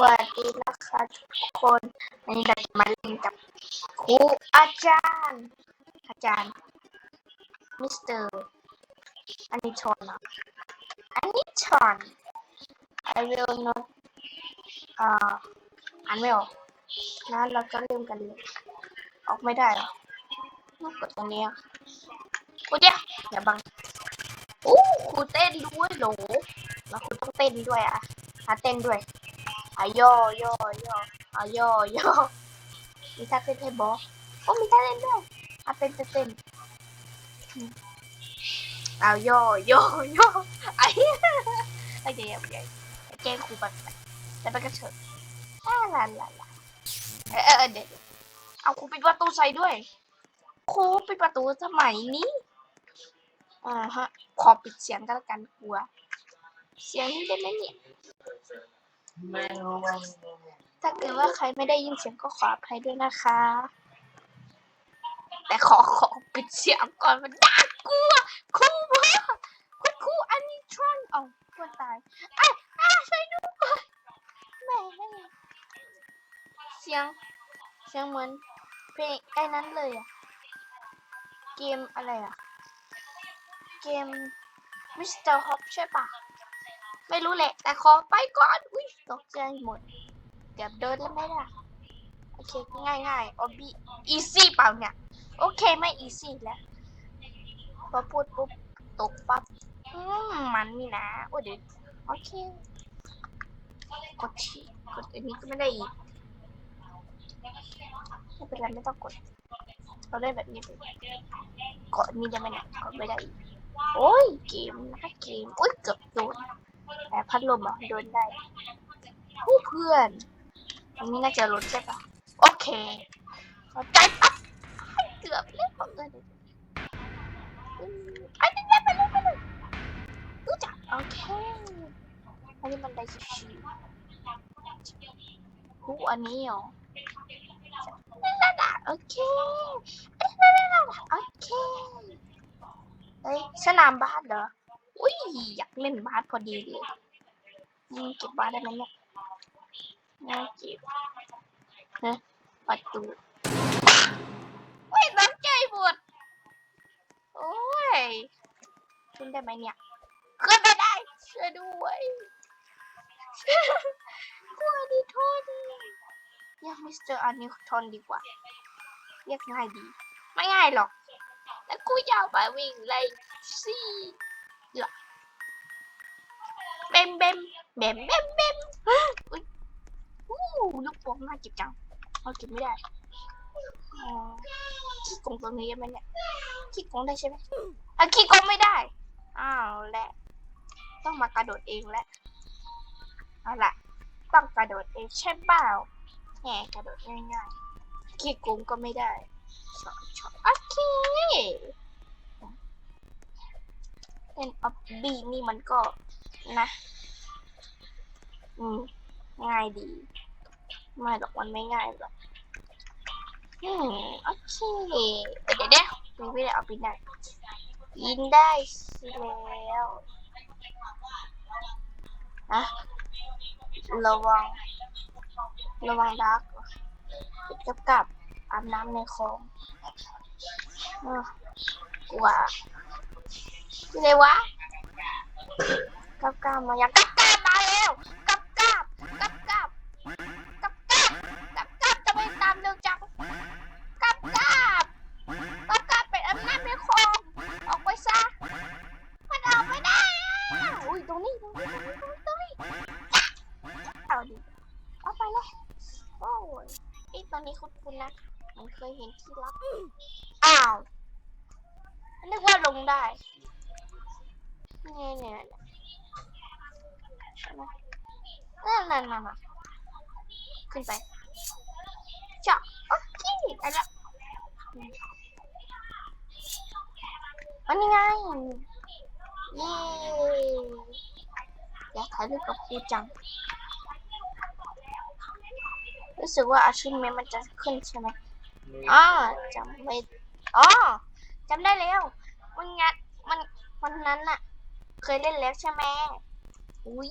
วัสดีนะคะทุกคนวันนี้เราจะมาเล่นกับครูอาจารย์ อาจารย์มิสเตอร์อันนี้ชอนนะอันนี้ชอน I will not อ่าอ่านไม่ออกนะเราก็เริ่มกันเลยออกไม่ได้หรอกดตรงนี้อะโอ้ยอย่าบังโอ้ครูเต้นด้วยโหลแล้วครูต้องเต้นด้วยอะหาเต้นด้วย อะย่อย่อย่ออะย่อย่อมีท่าเต้นให้บอสโอ้มีท่าเต้นด้วยอะเต้นเต้นเต้นอืมเอาย่อย่อย่อไอ้ไอ้เดี๋ยวเดี๋ยวแกล้งครูไปแต่ไปกระเถิดลาลาลาลาเออเออเดี๋ยวเอาครูปิดประตูใส่ด้วยครูปิดประตูสมัยนี้อ่าฮะขอปิดเสียงก็แล้วกันกลัว เสียงนี้ได้ไหมเนี่ย ถ้าเกิดว่าใครไม่ได้ยินเสียงก็ขออภัยด้วยนะคะ แต่ขอขอปิดเสียงก่อนมันน่ากลัวครูมากคุณครูอันนี้ทรอนเอากลัวตายไอ้ไอ้ช่วยด้วยแม่เสียงเสียงเหมือนเพลงไอ้นั้นเลยอะเกมอะไรอะเกมมิสเตอร์ฮอปใช่ปะไม่รู้แหละ แต่ขอไปก่อน ตกใจหมดเกือบเดินแล้วไม่ได้โอเค ง่ายง่ายออบบี้อีซี่เปล่าเนี่ย โอเคไม่อีซี่แล้ว พอพูดปุ๊บ ตกปั๊บอืมมันนี่นะ โอ้เดี๋ยวโอเค กดทีกดอันนี้ก็ไม่ได้อีกไม่เป็นไรไม่ต้องกดเราได้แบบนี้ไปกดนี่ได้ไหมเนี่ยกดไม่ได้อีก โอ้ยเกมนะเกมโอ้ยเกือบโดนแต่พัดลมอะโดนได้ เพื่อนอันนี้น่าจะลดใช่ปะโอเคข้าใจปั๊บเกือบเล่นของเงินอันนี้ไปเลยไปเลยรู้จักโอเคอันนี้มันได้ชิวๆหูอันนี้เหรอนั่นน่ะโอเคนั่นน่ะโอเคเฮ้ยสนามบาสเหรออุ้ยอยากเล่นบาสพอดีเลยอืมเก็บบาสได้ไหมเนี่ย น่าเก็บนะประตูเฮ้ยน้ำใจหมดโอ้ยขึ้นได้ไหมเนี่ยขึ้นไม่ได้ช่วยด้วยกลัวดิทษดิเรียกมิสเตอร์อานิทอนดีกว่า เรียกง่ายดี ไม่ง่ายหรอกแต่กูยากไปวิ่งไล่ซี่หรอเบมเบมเบมเบมเบม อู้ลูกโป่งน่าเก็บจังเอาเก็บไม่ได้ขี้โกงตัวนี้ได้ไหมเนี่ยขี้โกงได้ใช่ไหมอะขี้โกงไม่ได้ อ้าวแหละต้องมากระโดดเองแหละเอาล่ะ ต้องกระโดดเองใช่เปล่าแหมกระโดดง่ายๆขี้โกงก็ไม่ได้ชอบชอบโอเคเล่นออบบี้นี่มันก็นะ อืม ง่ายดี ไม่หรอกมันไม่ง่ายหรอกอืมโอเคเดี๋ยวเดี๋ยวมีไม่ได้เอาไปไหนยินได้สิแล้วนะระวัง ระวังดักจะกลับอาบน้ำในคลองอกลัวที่ไหนวะกลับกลับมายังกกลับมาแล้วกลับกลับกลับกลับ กับกับกับกับ จะไปตามเร็วจังกับกับกับกับเป็นอำนาจในคลองออกไปซะมันออกไม่ได้อุ้ยตรงนี้ตรงนี้ตรงนี้ตรงนี้เอาดิเอาไปเลยโอ้ยไอตอนนี้คุณคุณนะมันเคยเห็นที่ลับอ้าวนึกว่าลงได้เนี่ยเนี่ยนั่นนั่นนั่นขึ้นไป จาะโอเคได้แล้วอันนี้ไงเย้อยากถ่ายรูปกับครูจัง รู้สึกว่าอาชีพเมมันจะขึ้นใช่ไหมอ๋อจำไม่อ๋อจำได้แล้วมันงัดมันวันนั้นน่ะเคยเล่นแล้วใช่ไหมอุ้ย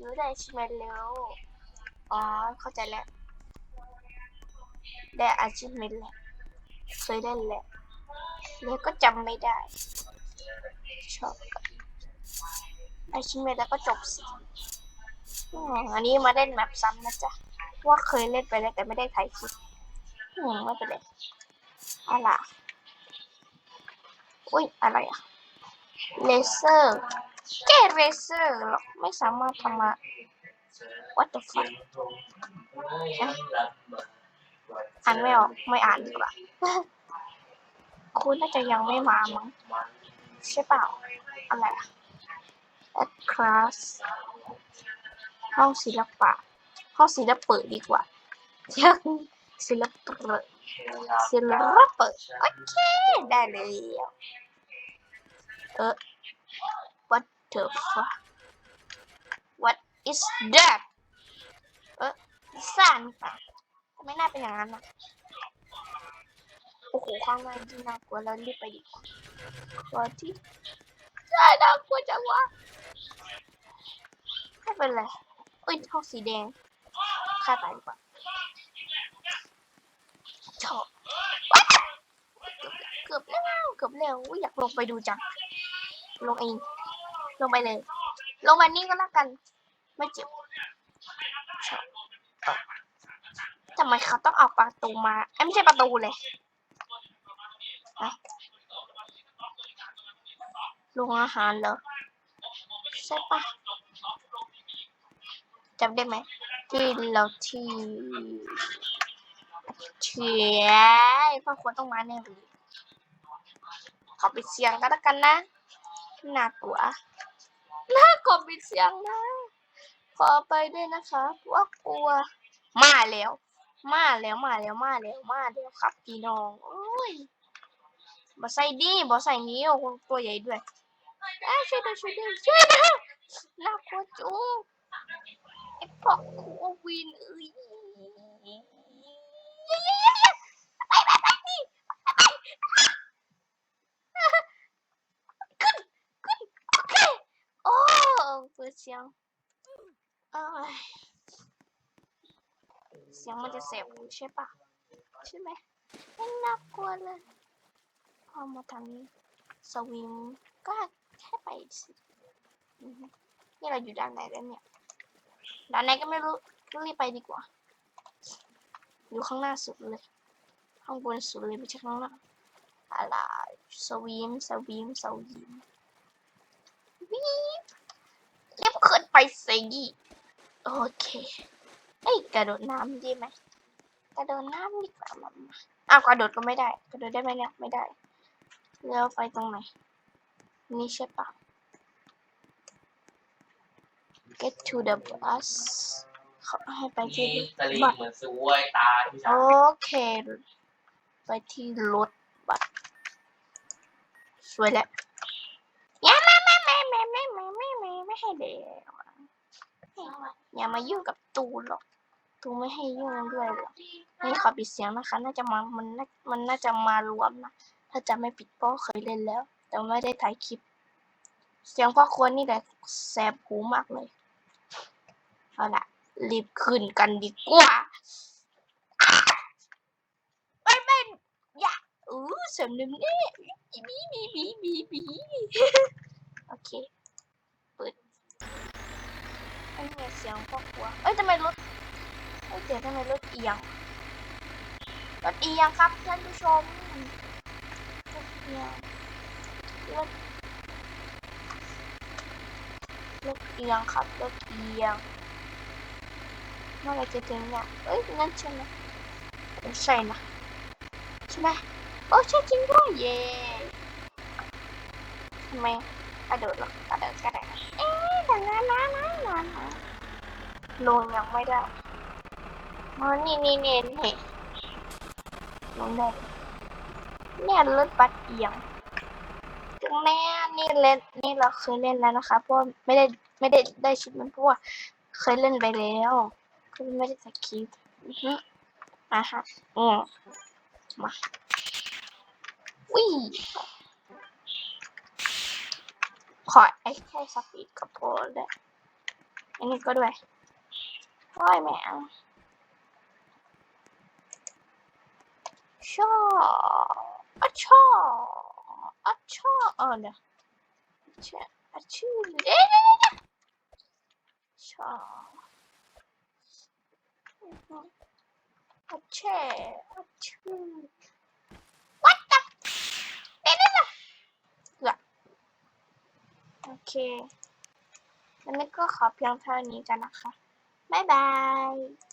รู้ได้ใช่ไหมแล้วอ๋อเข้าใจแล้ว ได้อาชีพเมนแหละเคยเล่นแหละแล้วก็จำไม่ได้ ชอบกันอาชีพเมนแล้วก็จบสิอันนี้มาเล่นแมปซ้ำนะจ๊ะว่าเคยเล่นไปแล้วแต่ไม่ได้ถ่ายคลิปอืมไม่เป็นไรอาล่ะอุ้ยอะไรอะเลเซอร์แก้เลเซอร์หรอกไม่สามารถทำมา what the fuck อ่านไม่ออกไม่อ่านดีกว่าคุณน่าจะยังไม่มามั้งใช่เปล่าอะไรอะ at class ห้องศิลปะห้องศิลปะดีกว่าศิลปะศิลปะโอเค ได้เลยเออ what the fuck what is that เออซ่านปะ ไม่น่าเป็นอย่างนั้นนะโอ้โหข้างในที่น่ากลัวแล้วรีบไปดีกว่ากลัวที่ใช่น่ากลัวจังวะไม่เป็นไรเอ้ยห้องสีแดงฆ่าตายดีกว่าชอบว้าวเกือบแล้วเกือบแล้วอยากลงไปดูจังลงเอง ลงไปเลย ลงไปนี่ก็แล้วกัน ไม่เจ็บชอบเอ้าทำไมเขาต้องเอาประตูมาไม่ใช่ประตูเลยอะโรงอาหารเหรอใช่ปะจำได้ไหมที่เราที่เชียพ่อควรต้องมาแน่เลยขอปิดเสียงก็แล้วกันนะน่ากลัวน่ากลัวปิดเสียงนะขอไปด้วยนะคะว่ากลัวมาแล้ว มาแล้วมาแล้วมาแล้วมาแล้วครับพี่น้องโอ้ยบ่ใส่ดีบ่ใส่นี้โอ้ตัวใหญ่ด้วยเอ้ช่วยด้วยช่วยด้วยช่วยด้วยน่ากลัวจุงไอ้พวกโควินเอ้ยไปไปไปนี่ไปขึ้นขึ้นโอเคโอ้เปิดเสียงอ้ย เสียงมันจะเสียบหูใช่ปะใช่ไหมไม่น่ากลัวเลยพอมาทางนี้สวิมก็แค่ไปสินี่เราอยู่ด้านไหนแล้วเนี่ยด้านไหนก็ไม่รู้รีบไปดีกว่า อยู่ข้างหน้าสุดเลย ข้างบนสุดเลยไม่ใช่ข้างหน้าอะไรสวิมสวิมสวิมวิบเรียบขึ้นไปสิโอเค เอ้ยกระโดดน้ำดีไหมกระโดดน้ำดีกว่ามาอ้าวกระโดดก็ไม่ได้ กระโดดได้ไหมเนี่ยไม่ได้เลี้ยวไฟตรงไหนนี่ใช่ปะ get to the bus เขาให้ไปที่บัสเสวยตายโอเค ไปที่รถบัตรสวยแล้วอย่ามาไม่ไม่ไม่ไม่ไม่ไม่ไม่ให้เด็กอย่ามายุ่งกับตูหรอกูไม่ให้ยุ่งด้วยหรอกนี่ขอปิดเสียงนะคะ น่าจะมามันน่ามันน่าจะมารวมนะ ถ้าจะไม่ปิดเพราะเคยเล่นแล้ว แต่ไม่ได้ถ่ายคลิป เสียงพ่อควรนี่แหละแสบหูมากเลยเอาละรีบขึ้นกันดีกว่าไม่ไม่อย่าอู้สำนึกนี่บีบีบีบีบีโอเค เปิดไอ้เนี่ยเสียงพ่อครัวเอ้ยทำไมรถ เอ้ยเดี๋ยวทำไมรถเอียงรถเอียงครับท่านผู้ชมรถเอียงรถรถเอียงครับรถเอียงเมื่อไรจะถึงเนี่ยเอ้ยนั่นใช่ไหมใช่นะใช่ไหมโอ้ใช่จริงด้วยเย่ทำไมกระโดดหรอกกระโดดกระโดดเอ๊ะแต่นานนานนานนานนลงยังไม่ได้ มานี่นี่นี่นี่ลงได้เนี่ยรถบัสเอียงถึงแม้นี่เล่นนี่เราเคยเล่นแล้วนะคะเพราะไม่ได้ไม่ได้ได้ชุดมันเพราะว่าเคยเล่นไปแล้วก็ไม่ได้ถ่ายคลิปอือฮึอะฮะอืมมาวิ่ขอไอ้แค่สปีดกับโพลด้วยอันนี้ก็ด้วยโอ้ยแม ชออะชออะชอเออเดี๋ยชอะชื่อเอ๊ะเลเดี๋ยวเดี๋ยวชออะเช่อะชื่อ what the เดี๋ยวเดี๋ยเดี๋ยโอเควันนี้ก็ขอเพียงเท่านี้กันนะคะ บ๊ายบาย